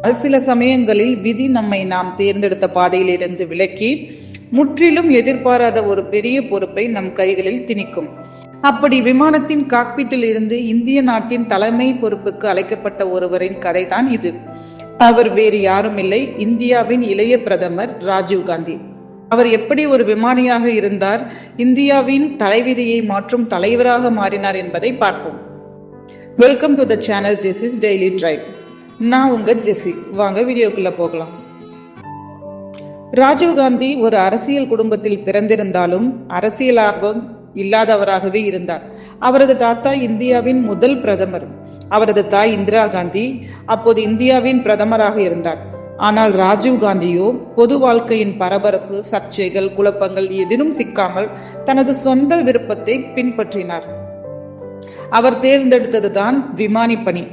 சில சமயங்களில் விதி நம்மை நாம் தேர்ந்தெடுத்த பாதையிலிருந்து விலக்கி முற்றிலும் எதிர்பாராத ஒரு பெரிய பொறுப்பை நம் கைகளில் திணிக்கும். அப்படி விமானத்தின் காக்பீட்டில் இருந்து இந்திய நாட்டின் தலைமை பொறுப்புக்கு அழைக்கப்பட்ட ஒருவரின் கதைதான் இது. அவர் வேறு யாரும் இல்லை. இந்தியாவின் இளைய பிரதமர் ராஜீவ் காந்தி. அவர் எப்படி ஒரு விமானியாக இருந்தார்? இந்தியாவின் தலைவிதியை மாற்றும் தலைவராக மாறினார் என்பதை பார்ப்போம். Welcome to the channel Jessie's daily drive நான் உங்கள் ஜெஸ்ஸி. வாங்க வீடியோக்குள்ளே போகலாம். ராஜீவ் காந்தி ஒரு அரசியல் குடும்பத்தில் பிறந்திருந்தாலும் அரசியலாகவும் இல்லாதவராகவே இருந்தார். அவரது தாத்தா இந்தியாவின் முதல் பிரதமர். அவரது தாய் இந்திரா காந்தி அப்போது இந்தியாவின் பிரதமராக இருந்தார். ஆனால் ராஜீவ் காந்தியோ பொது வாழ்க்கையின் பரபரப்பு சர்ச்சைகள் குழப்பங்கள் எதிலும் சிக்காமல் தனது சொந்த விருப்பத்தை பின்பற்றினார். அவர் தேர்ந்தெடுத்ததுதான் விமானி பணி.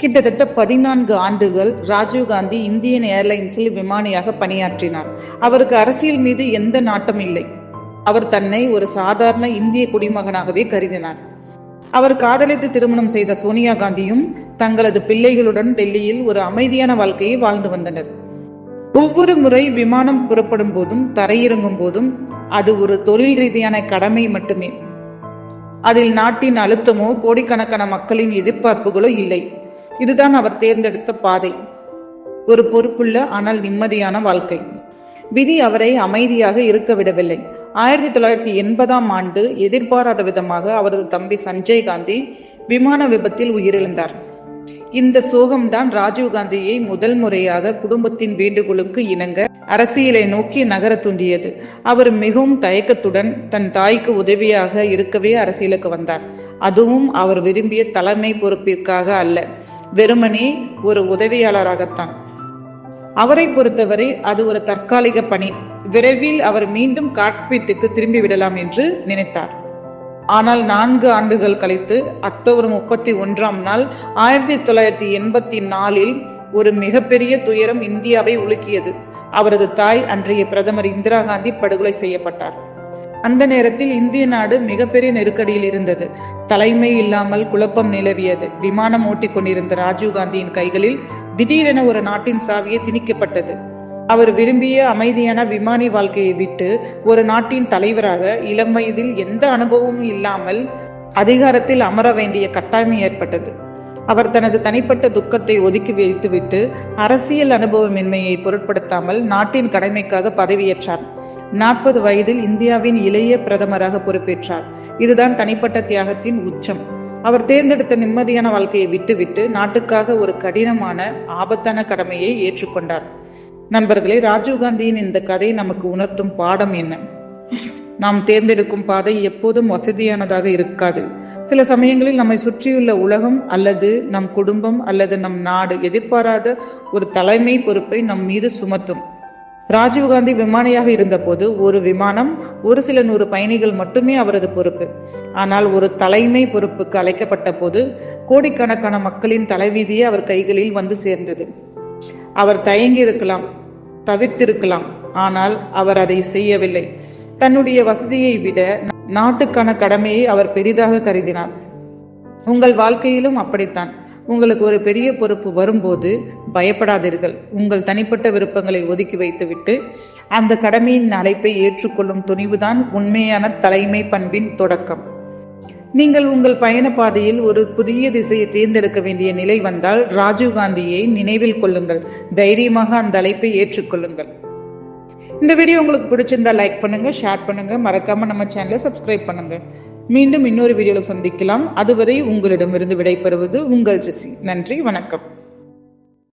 கிட்டத்தட்ட பதினான்கு ஆண்டுகள் ராஜீவ் காந்தி இந்தியன் ஏர்லைன்ஸில் விமானியாக பணியாற்றினார். அவருக்கு அரசியல் மீது எந்த நாட்டம் இல்லை. அவர் தன்னை ஒரு சாதாரண இந்திய குடிமகனாகவே கருதினார். அவர் காதலித்து திருமணம் செய்த சோனியா காந்தியும் தங்களது பிள்ளைகளுடன் டெல்லியில் ஒரு அமைதியான வாழ்க்கையை வாழ்ந்து வந்தனர். ஒவ்வொரு முறை விமானம் புறப்படும் போதும் தரையிறங்கும் போதும் அது ஒரு தொழில் ரீதியான கடமை மட்டுமே. அதில் நாட்டின் அழுத்தமோ கோடிக்கணக்கான மக்களின் எதிர்பார்ப்புகளோ இல்லை. இதுதான் அவர் தேர்ந்தெடுத்த பாதை. ஒரு பொறுப்புள்ள ஆனால் நிம்மதியான வாழ்க்கை. விதி அவரை அமைதியாக இருக்க விடவில்லை. ஆயிரத்தி தொள்ளாயிரத்தி எண்பதாம் ஆண்டு எதிர்பாராத விதமாக அவரது தம்பி சஞ்சய் காந்தி விமான விபத்தில் உயிரிழந்தார். இந்த சோகம்தான் ராஜீவ் காந்தியை முதல் முறையாக குடும்பத்தின் வேண்டுகோளுக்கு இணங்க அரசியலை நோக்கி நகர தூண்டியது. அவர் மிகவும் தயக்கத்துடன் தன் தாய்க்கு உதவியாக இருக்கவே அரசியலுக்கு வந்தார். அதுவும் அவர் விரும்பிய தலைமை பொறுப்பிற்காக அல்ல. வெறுமனே ஒரு உதவியாளராகத்தான். அவரை பொறுத்தவரை அது ஒரு தற்காலிக பணி. விரைவில் அவர் மீண்டும் காட்பீட்டுக்கு திரும்பி விடலாம் என்று நினைத்தார். ஆனால் நான்கு ஆண்டுகள் கழித்து அக்டோபர் முப்பத்தி ஒன்றாம் நாள் ஆயிரத்தி தொள்ளாயிரத்தி எண்பத்தி நாலில் ஒரு மிகப்பெரிய துயரம் இந்தியாவை உலுக்கியது. அவரது தாய் அன்றைய பிரதமர் இந்திரா காந்தி படுகொலை செய்யப்பட்டார். அந்த நேரத்தில் இந்திய நாடு மிகப்பெரிய நெருக்கடியில் இருந்தது. தலைமை இல்லாமல் குழப்பம் நிலவியது. விமானம் ஓட்டிக் கொண்டிருந்த ராஜீவ் காந்தியின் கைகளில் திடீரென ஒரு நாட்டின் சாவியை திணிக்கப்பட்டது. அவர் விரும்பிய அமைதியான விமானி வாழ்க்கையை விட்டு ஒரு நாட்டின் தலைவராக இளம் வயதில் எந்த அனுபவமும் இல்லாமல் அதிகாரத்தில் அமர வேண்டிய கட்டாயம் ஏற்பட்டது. அவர் தனது தனிப்பட்ட துக்கத்தை ஒதுக்கி வைத்துவிட்டு அரசியல் அனுபவமின்மையை பொருட்படுத்தாமல் நாட்டின் கடமைக்காக பதவியேற்றார். நாற்பது வயதில் இந்தியாவின் இளைய பிரதமராக பொறுப்பேற்றார். இதுதான் தனிப்பட்ட தியாகத்தின் உச்சம். அவர் தேர்ந்தெடுத்த நிம்மதியான வாழ்க்கையை விட்டுவிட்டு நாட்டுக்காக ஒரு கடினமான ஆபத்தான கடமையை ஏற்றுக்கொண்டார். நண்பர்களே ராஜீவ்காந்தியின் இந்த கதை நமக்கு உணர்த்தும் பாடம் என்ன? நாம் தேர்ந்தெடுக்கும் பாதை எப்போதும் வசதியானதாக இருக்காது. சில சமயங்களில் நம்மை சுற்றியுள்ள உலகம் அல்லது நம் குடும்பம் அல்லது நம் நாடு எதிர்பாராத ஒரு தலைமை பொறுப்பை நம் மீது சுமத்தும். ராஜீவ்காந்தி விமானியாக இருந்தபோது ஒரு விமானம் ஒரு சில நூறு பயணிகள் மட்டுமே அவரது பொறுப்பு. ஆனால் ஒரு தலைமை பொறுப்புக்கு அழைக்கப்பட்ட போது கோடிக்கணக்கான மக்களின் தலைவீதியே அவர் கைகளில் வந்து சேர்ந்தது. அவர் தயங்கி இருக்கலாம் தவிர்த்திருக்கலாம் ஆனால் அவர் அதை செய்யவில்லை. தன்னுடைய வசதியை விட நாட்டுக்கான கடமையை அவர் பெரிதாக கருதினார். உங்கள் வாழ்க்கையிலும் அப்படித்தான். உங்களுக்கு ஒரு பெரிய பொறுப்பு வரும்போது பயப்படாதீர்கள். உங்கள் தனிப்பட்ட விருப்பங்களை ஒதுக்கி வைத்துவிட்டு அந்த கடமையின் அழைப்பை ஏற்றுக்கொள்ளும் துணிவுதான் உண்மையான தலைமை பண்பின் தொடக்கம். நீங்கள் உங்கள் பயண பாதையில் ஒரு புதிய திசையை தேர்ந்தெடுக்க வேண்டிய நிலை வந்தால் ராஜீவ்காந்தியை நினைவில் கொள்ளுங்கள். தைரியமாக அந்த அழைப்பை ஏற்றுக்கொள்ளுங்கள். இந்த வீடியோ உங்களுக்கு பிடிச்சிருந்தா லைக் பண்ணுங்கள் ஷேர் பண்ணுங்கள் மறக்காமல் நம்ம சேனலை சப்ஸ்கிரைப் பண்ணுங்கள் மீண்டும் இன்னொரு வீடியோவில் சந்திக்கலாம். அதுவரை உங்களிடமிருந்து விடைபெறுவது உங்கள் ஜெசி. நன்றி வணக்கம்.